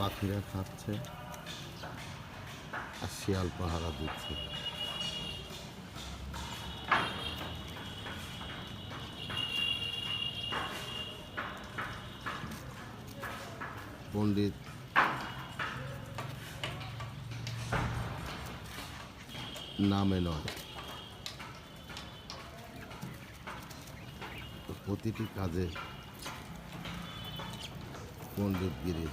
পাখিরা খাচ্ছে আর শিয়াল পাহারা দিচ্ছে। পণ্ডিত নামে নয়। প্রতিটি কাজে পণ্ডিতগিরি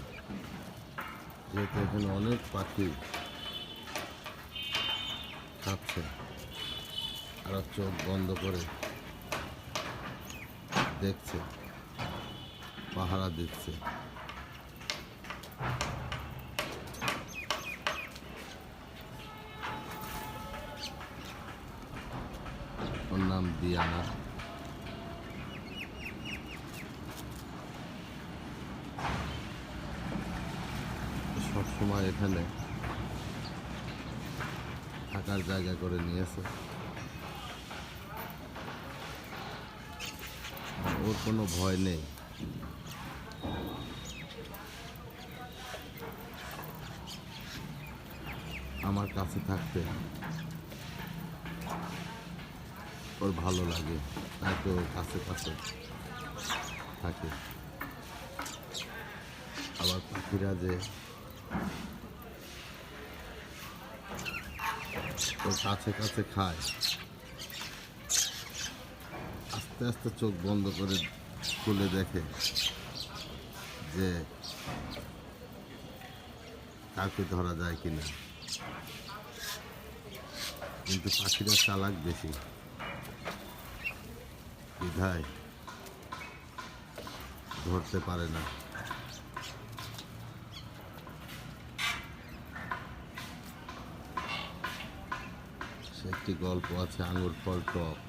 যেহেতু এখানে অনেক পাখি খাচ্ছে আর চোখ বন্ধ করে দেখছে, পাহারা দিচ্ছে। ওর নাম দিয়ানা। সবসময় এখানে থাকার জায়গা করে নিয়েছে। ওর কোনো ভয় নেই। আমার কাছে থাকতে ওর ভালো লাগে, তাই তো ওর কাছে কাছে থাকে। আবার পাখিরা যে কাছে কাছে খায়। আস্তে আস্তে চোখ বন্ধ করে খুলে দেখে যে কাউকে ধরা যায় কিনা। কিন্তু পাখিরা চালাক বেশি। বিধায় ধরতে পারে না। একটি গল্প আছে আঙুর ফল টক।